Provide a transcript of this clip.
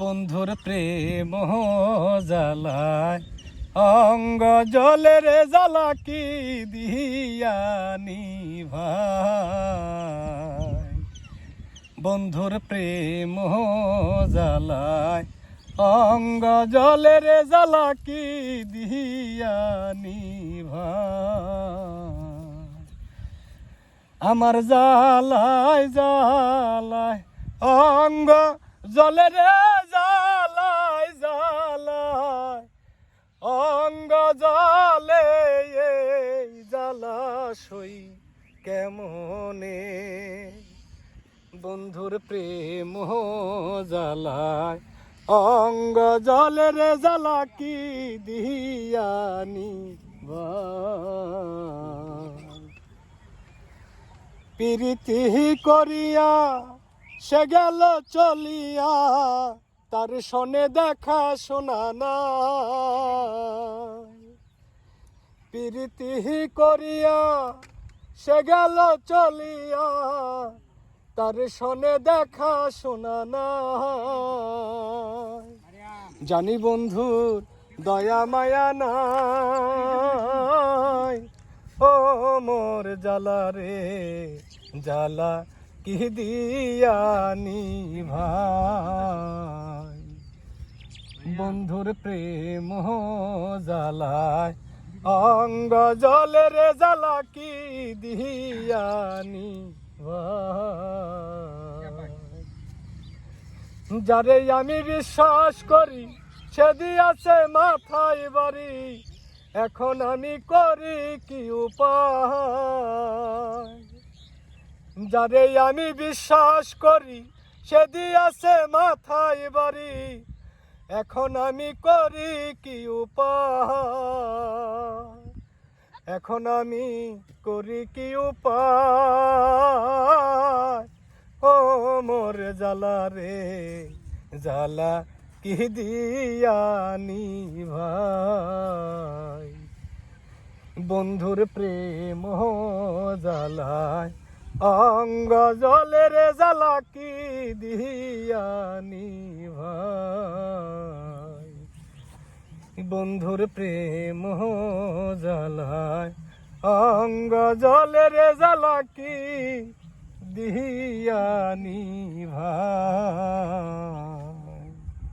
বন্ধুর প্রেম জ্বালায়। অঙ্গ জলের জ্বালা কি দিয়ানি ভাই বন্ধুর প্রেম জ্বালায়। অঙ্গ জলের জ্বালা কি দিয়ানি ভাই আমার জালায় জালায় অঙ্গ জলে কেমনে? বন্ধুর প্রেম জালায়, অঙ্গ জলে রে জালা কি দিয়ানি প্রীতি করিয়া সে গেল চলিয়া, তার শোনে দেখা শোনা না প্রীতি করিয়া সে গেল চলিয়া, তার সনে দেখা শোনা না জানি বন্ধুর দয়া মায়া নাই। ও মোর জ্বালা রে, জ্বালা কি দিয়ানি ভাই? বন্ধুর প্রেম জ্বালায় অঙ্গ জলের জ্বালা কি দিয়ানি? যারে আমি বিশ্বাস করি, সে দিয়াছে মাথায় বাড়ি। এখন আমি করি কি উপায়? যারে আমি বিশ্বাস করি, সে দিয়াছে মাথায় বাড়ি। এখন আমি করি কি উপায়? এখন আমি করি কি উপায়? ও মোর জ্বালা রে, জ্বালা কি দিয়ানি ভাই বন্ধুর প্রেম জ্বালায় অঙ্গ জলের জ্বালা কি দিয়ানি ভাই বন্ধুর প্রেম জ্বালায়। অঙ্গ জলের জ্বালা কি দিয়ানি ভাই।